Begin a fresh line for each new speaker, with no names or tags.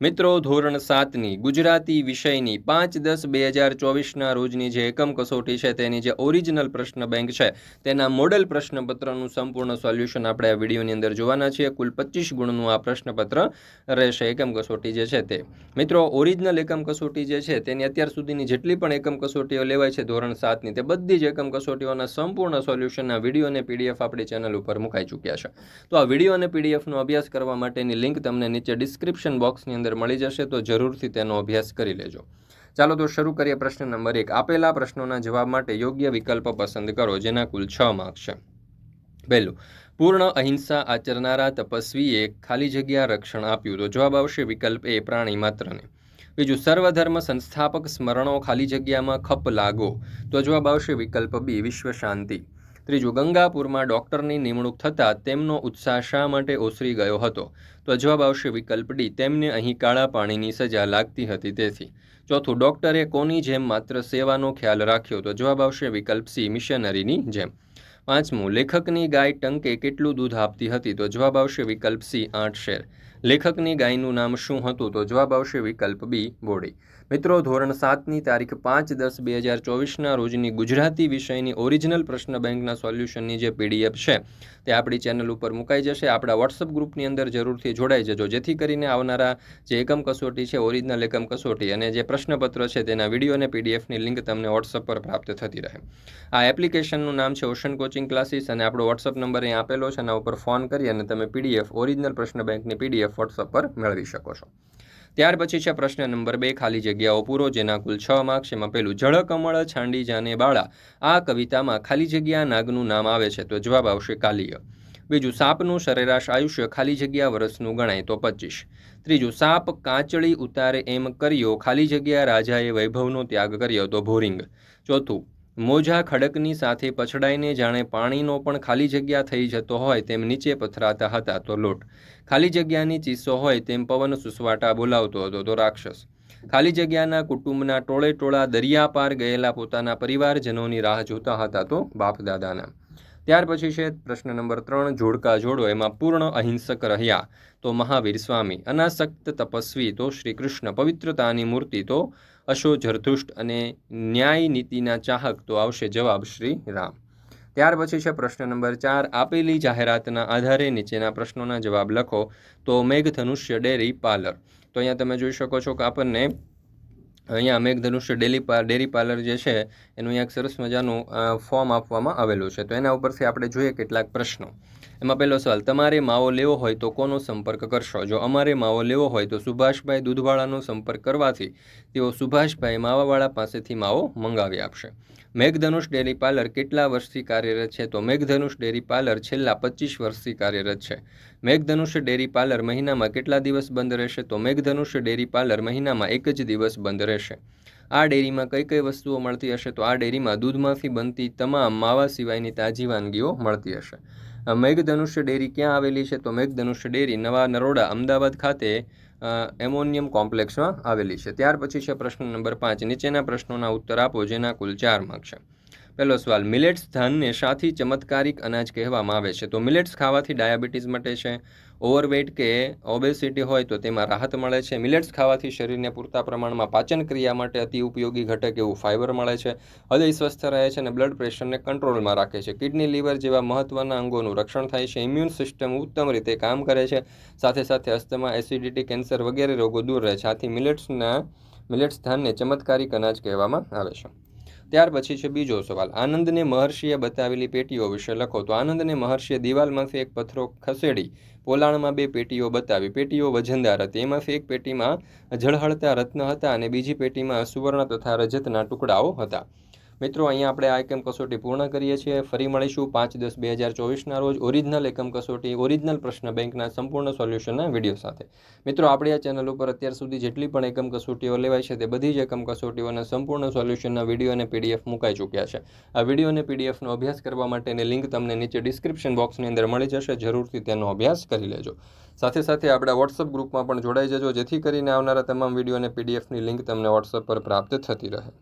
મિત્રો, ધોરણ સાતની ગુજરાતી વિષયની પાંચ દસ બે હજાર ચોવીસના રોજની જે એકમ કસોટી છે, તેની જે ઓરિજિનલ પ્રશ્ન બેંક છે, તેના મોડલ પ્રશ્નપત્રનું સંપૂર્ણ સોલ્યુશન આપણે આ વિડીયોની અંદર જોવાના છીએ. કુલ પચીસ ગુણનું આ પ્રશ્નપત્ર રહેશે એકમ કસોટી જે છે તે. મિત્રો, ઓરિજિનલ એકમ કસોટી જે છે, તેની અત્યાર સુધીની જેટલી પણ એકમ કસોટીઓ લેવાય છે ધોરણ સાતની, તે બધી જ એકમ કસોટીઓના સંપૂર્ણ સોલ્યુશનના વીડિયો અને પીડીએફ આપણી ચેનલ ઉપર મુકાઈ ચૂક્યા છે. તો આ વીડિયો અને પીડીએફનો અભ્યાસ કરવા માટેની લિંક તમને નીચે ડિસ્ક્રિપ્શન બોક્સની અંદર મળી જશે તો જરૂરથી તેનો અભ્યાસ કરી લેજો. ચાલો તો શરૂ કરીએ પ્રશ્ન નંબર એક. આપેલા પ્રશ્નોના જવાબ માટે યોગ્ય વિકલ્પ પસંદ કરો, જેના કુલ છ માર્ક છે. પહેલું, પૂર્ણ અહિંસા આચરનારા તપસ્વીએ ખાલી જગ્યા રક્ષણ આપ્યું તો જવાબ આવશે વિકલ્પ એ, પ્રાણી માત્રને. બીજું, સર્વધર્મ સંસ્થાપક સ્મરણો ખાલી જગ્યામાં ખપ લાગો તો જવાબ આવશે વિકલ્પ બી, વિશ્વ શાંતિ. ત્રીજું, ગંગાપુરમાં ડૉક્ટરની નિમણૂક થતાં તેમનો ઉત્સાહ શા માટે ઓસરી ગયો હતો? તો જવાબ આવશે વિકલ્પ ડી, તેમને અહીં કાળા પાણીની સજા લાગતી હતી તેથી. ચોથું, ડૉક્ટરે કોની જેમ માત્ર સેવાનો ખ્યાલ રાખ્યો? તો જવાબ આવશે વિકલ્પ સી, મિશનરીની જેમ. પાંચમું, લેખકની ગાય ટંકે કેટલું દૂધ આપતી હતી? તો જવાબ આવશે વિકલ્પ સી, આઠ શેર. લેખકની ગાયનું નામ શું હતું? તો જવાબ આવશે વિકલ્પ બી, બોડી. મિત્રો, ધોરણ સાતની તારીખ પાંચ દસ બે હજાર ચોવીસના રોજની ગુજરાતી વિષયની ઓરિજિનલ પ્રશ્ન બેંકના સોલ્યુશનની જે પીડીએફ છે, તે આપણી ચેનલ ઉપર મુકાઈ જશે. આપણા વોટ્સઅપ ગ્રુપની અંદર જરૂરથી જોડાઈ જજો. જેથી કરીને આવનારા જે એકમ કસોટી છે, ઓરિજિનલ એકમ કસોટી અને જે પ્રશ્નપત્ર છે, તેના વીડિયો અને પીડીએફની લિંક તમને વોટ્સઅપ પર પ્રાપ્ત થતી રહે. આ એપ્લિકેશનનું નામ છે ઓશન કોચિંગ ક્લાસીસ અને આપણો વોટ્સઅપ નંબર અહીં આપેલો છે. એના ઉપર ફોન કરી અને તમે પીડીએફ, ઓરિજિનલ પ્રશ્ન બેંકની પીડીએફ વોટ્સઅપ પર મેળવી શકો છો. ત્યાર પછી છે પ્રશ્ન નંબર બે, ખાલી જગ્યાઓ પૂરો, જેના કુલ છ માર્ક્સ એમાં પેલું જળકમળ છાંડી, જાને, બાળા. આ કવિતામાં ખાલી જગ્યા નાગનું નામ આવે છે, તો જવાબ આવશે કાલિય. બીજું, સાપનું સરેરાશ આયુષ્ય ખાલી જગ્યા વર્ષનું ગણાય, તો પચીસ. ત્રીજું, સાપ કાચળી ઉતારે એમ કર્યો, ખાલી જગ્યા રાજાએ વૈભવનો ત્યાગ કર્યો, તો ભોરિંગ. ચોથું મોજા ખડકની સાથે પછડાઈને જાણે પાણીનો પણ ખાલી જગ્યા થઈ જતો હોય તેમ નીચે પથરાતા હતા તો લોટ. ખાલી જગ્યાની ચીસો હોય તેમ પવન સુસવાટા બોલાવતો હતો તો રાક્ષસ. ખાલી જગ્યાના કુટુંબના ટોળે ટોળા દરિયા પાર ગયેલા પોતાના પરિવારજનોની રાહ જોતા હતા તો બાપ દાદાના ત્યાર પછી છે પ્રશ્ન નંબર ત્રણ, જોડકા જોડો, એમાં પૂર્ણ અહિંસક રહ્યા. તો મહાવીર સ્વામી, અનાસક્ત તપસ્વી, તો શ્રી કૃષ્ણ, પવિત્રતાની મૂર્તિ, તો અશો જરધુષ્ટ અને ન્યાય નીતિના ચાહક, તો આવશે જવાબ શ્રી રામ. ત્યાર પછી છે પ્રશ્ન નંબર ચાર, આપેલી જાહેરાતના આધારે નીચેના પ્રશ્નોના જવાબ લખો. તો મેઘધનુષ્ય ડેરી પાર્લર. તો અહીંયા તમે જોઈ શકો છો કે આપણને અહીંયા મેઘધનુષ્ય ડેલી ડેરી પાર્લર જે છે, એનું અહીંયા એક સરસ મજાનું ફોર્મ આપવામાં આવેલું છે. તો એના ઉપરથી આપણે જોઈએ કેટલાક પ્રશ્નો. એમાં પહેલો સવાલ, તમારે માવો લેવો હોય તો કોનો સંપર્ક કરશો? જો અમારે માવો લેવો હોય તો સુભાષભાઈ દૂધવાળાનો સંપર્ક કરવાથી તેઓ સુભાષભાઈ માવાવાળા પાસેથી માવો મંગાવી આપશે. મેઘધનુષ ડેરી પાર્લર કેટલા વર્ષથી કાર્યરત છે? તો મેઘધનુષ ડેરી પાર્લર છેલ્લા પચીસ વર્ષથી કાર્યરત છે. મેઘધનુષ ડેરી પાર્લર મહિનામાં કેટલા દિવસ બંધ રહેશે? તો મેઘધનુષ ડેરી પાર્લર મહિનામાં એક જ દિવસ બંધ રહેશે. આ ડેરીમાં કઈ કઈ વસ્તુઓ મળતી હશે? તો આ ડેરીમાં દૂધમાંથી બનતી તમામ માવા સિવાયની તાજી વાનગીઓ મળતી હશે. મેઘધનુષ્ય ડેરી ક્યાં આવેલી છે? તો મેઘધનુષ્ય ડેરી નવા નરોડા, અમદાવાદ ખાતે એમોનિયમ કોમ્પ્લેક્સમાં આવેલી છે. ત્યાર પછી છે પ્રશ્ન નંબર પાંચ. નીચેના પ્રશ્નોના ઉત્તર આપો, જેના કુલ ચાર માર્ક છે. પહેલો સવાલ, મિલેટ્સ ધાનને સાથી ચમત્કારિક અનાજ કહેવામાં આવે છે. તો મિલેટ્સ ખાવાથી ડાયાબિટીસ માટે છે. ઓવરવેટ કે ઓબેસિટી હોય તો તેમાં રાહત મળે છે. મિલેટ્સ ખાવાથી શરીરને પૂરતા પ્રમાણમાં પાચન ક્રિયા માટે અતિ ઉપયોગી ઘટક એવું ફાઇબર મળે છે. હૃદય સ્વસ્થ રહે છે અને બ્લડ પ્રેશરને કંટ્રોલમાં રાખે છે. કિડની લીવર જેવા મહત્ત્વના અંગોનું રક્ષણ થાય છે. ઇમ્યુન સિસ્ટમ ઉત્તમ રીતે કામ કરે છે. સાથે સાથે અસ્થમા એસિડિટી કેન્સર વગેરે રોગો દૂર રહે છે. આથી મિલેટ્સના મિલેટ્સ ધાનને ચમત્કારિક અનાજ કહેવામાં આવે છે. ત્યાર પછી છે બીજો સવાલ. આનંદને મહર્ષિએ બતાવેલી પેટીઓ વિશે લખો. તો આનંદને મહર્ષિએ દિવાલમાંથી એક પથ્થરો ખસેડી પોલાણમાં બે પેટીઓ બતાવી. પેટીઓ વજનદાર હતી. એમાંથી એક પેટીમાં ઝળહળતા રત્ન હતા અને બીજી પેટીમાં સુવર્ણ તથા રજતના ટુકડાઓ હતા. મિત્રો, અહીંયા આપણે આ એકમ કસોટી પૂર્ણ કરીએ છીએ. ફરી મળીશું પાંચ દસ બે હજાર ચોવીસના રોજ ઓરિજિનલ એકમ કસોટી, ઓરિજિનલ પ્રશ્ન બેંકના સંપૂર્ણ સોલ્યુશનના વીડિયો સાથે. મિત્રો, આપણે આ ચેનલ ઉપર અત્યાર સુધી જેટલી પણ એકમ કસોટીઓ લેવાય છે તે બધી જ એકમ કસોટીઓના સંપૂર્ણ સોલ્યુશનના વીડિયો અને પીડીએફ મુકાઈ ચૂક્યા છે. આ વીડિયો અને પીડીએફનો અભ્યાસ કરવા માટેની લિંક તમને નીચે ડિસ્ક્રિપ્શન બોક્સની અંદર મળી જશે. જરૂરથી તેનો અભ્યાસ કરી લેજો. સાથે સાથે આપણા વોટ્સઅપ ગ્રુપમાં પણ જોડાઈ જજો, જેથી કરીને આવનારા તમામ વીડિયો અને પીડીએફની લિંક તમને વોટ્સઅપ પર પ્રાપ્ત થતી રહે.